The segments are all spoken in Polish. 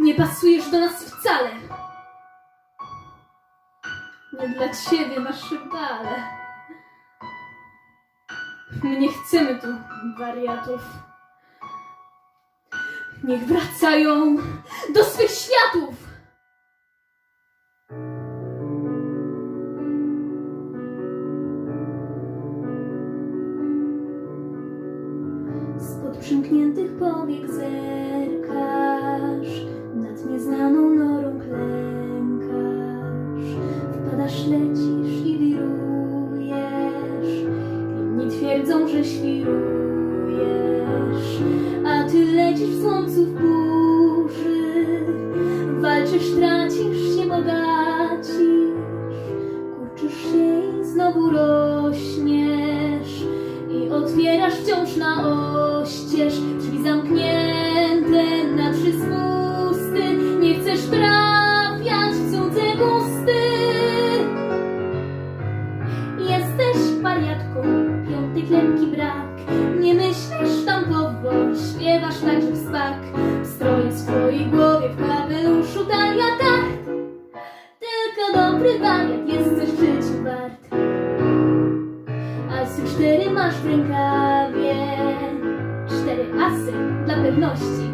Nie pasujesz do nas wcale. Nie dla ciebie nasze bale. My nie chcemy tu wariatów. Niech wracają do swych światów. Spod przymkniętych powiek lecisz i wirujesz, inni twierdzą, że świrujesz. A ty lecisz w słońcu w burzy, walczysz, tracisz się, bogacisz. Kurczysz się i znowu rośniesz. I otwierasz wciąż na oścież. Drzwi zamknięte talia kart. Tylko dobry wariat jest coś w życiu wart. Asy cztery masz w rękawie, cztery asy dla pewności.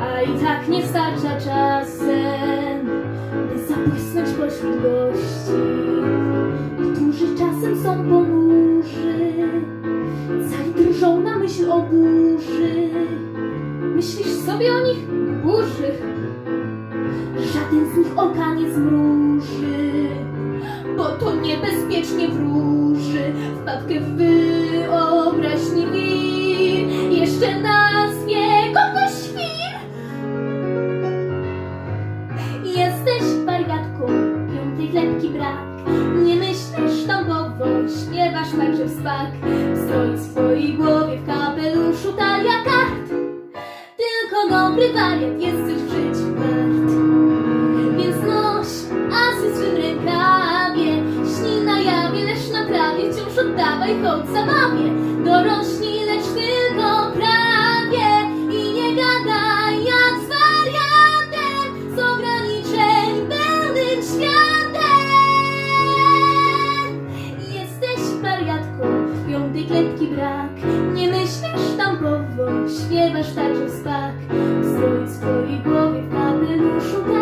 A i tak nie starcza czasem, by zabłysnąć pośród gości, którzy czasem są ponurzy, cali na myśl o burzy. Myślisz sobie o nich burzy, nie zmruży bo to niebezpiecznie wróży w wyobraźni wir. Jeszcze nazwie go ktoś świr. Jesteś wariatką, piątej klepki brak. Nie myślisz tampowo, śpiewasz także w spak. W stroju swojej głowie, w kapeluszu talia kart. Tylko dobry wariat jest oddawaj choć zabawie Dorośnij, lecz tylko prawie. I nie gadaj jak z wariatem Z ograniczeń pełnym światem. Jesteś wariatką, piątej klepki brak. Nie myślisz tampowo, śpiewasz także w spak. W stroju swojej głowie, w kapeluszu talia